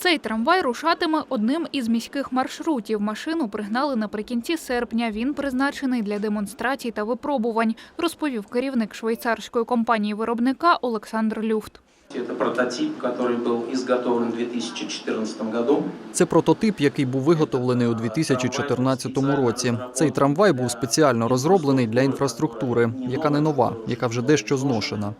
Цей трамвай рушатиме одним із міських маршрутів. Машину пригнали наприкінці серпня. Він призначений для демонстрацій та випробувань, розповів керівник швейцарської компанії виробника Олександр Люфт. Это прототип, который был изготовлен в 2014 году. Це прототип, який був виготовлений у 2014 році. Цей трамвай був спеціально розроблений для інфраструктури, яка не нова, яка вже дещо зношена.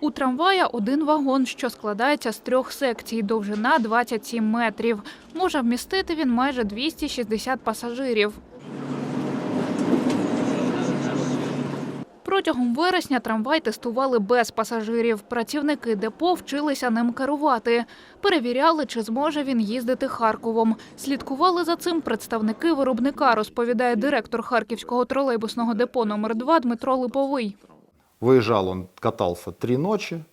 У трамвая один вагон, що складається з трьох секцій, довжина 27 метрів. Може вмістити він майже 260 пасажирів. Протягом вересня трамвай тестували без пасажирів. Працівники депо вчилися ним керувати. Перевіряли, чи зможе він їздити Харковом. Слідкували за цим представники виробника, розповідає директор Харківського тролейбусного депо номер 2 Дмитро Липовий. Выезжал он, катался три ночи,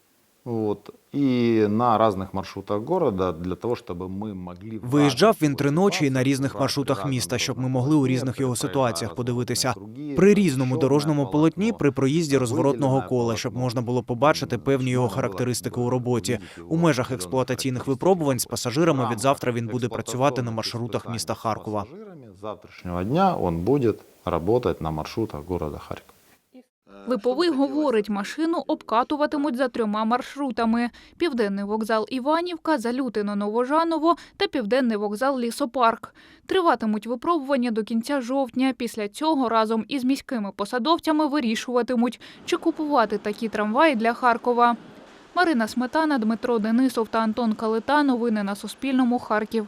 вот, и на разных маршрутах города для того, чтобы мы могли... в Виїжджав разных він три ночі на різних ситуациях маршрутах брать міста, разные щоб ми дорожные могли у різних моменти, його проехать ситуаціях разные подивитися. круги, При різному чорне дорожньому полотні, полотно, при проїзді розворотного виділене кола, щоб полотно. можна було побачити певні його характеристики у роботі. У межах експлуатаційних випробувань з пасажирами від завтра він буде працювати на маршрутах міста Харкова. З завтрашнього дня он будет работать на маршрутах города Харькова. Липовий говорить, машину обкатуватимуть за трьома маршрутами: південний вокзал Іванівка, Залютино Новожаново та південний вокзал Лісопарк. Триватимуть випробування до кінця жовтня. Після цього разом із міськими посадовцями вирішуватимуть, чи купувати такі трамваї для Харкова. Марина Сметана, Дмитро Денисов та Антон Калита. Новини на Суспільному. Харків.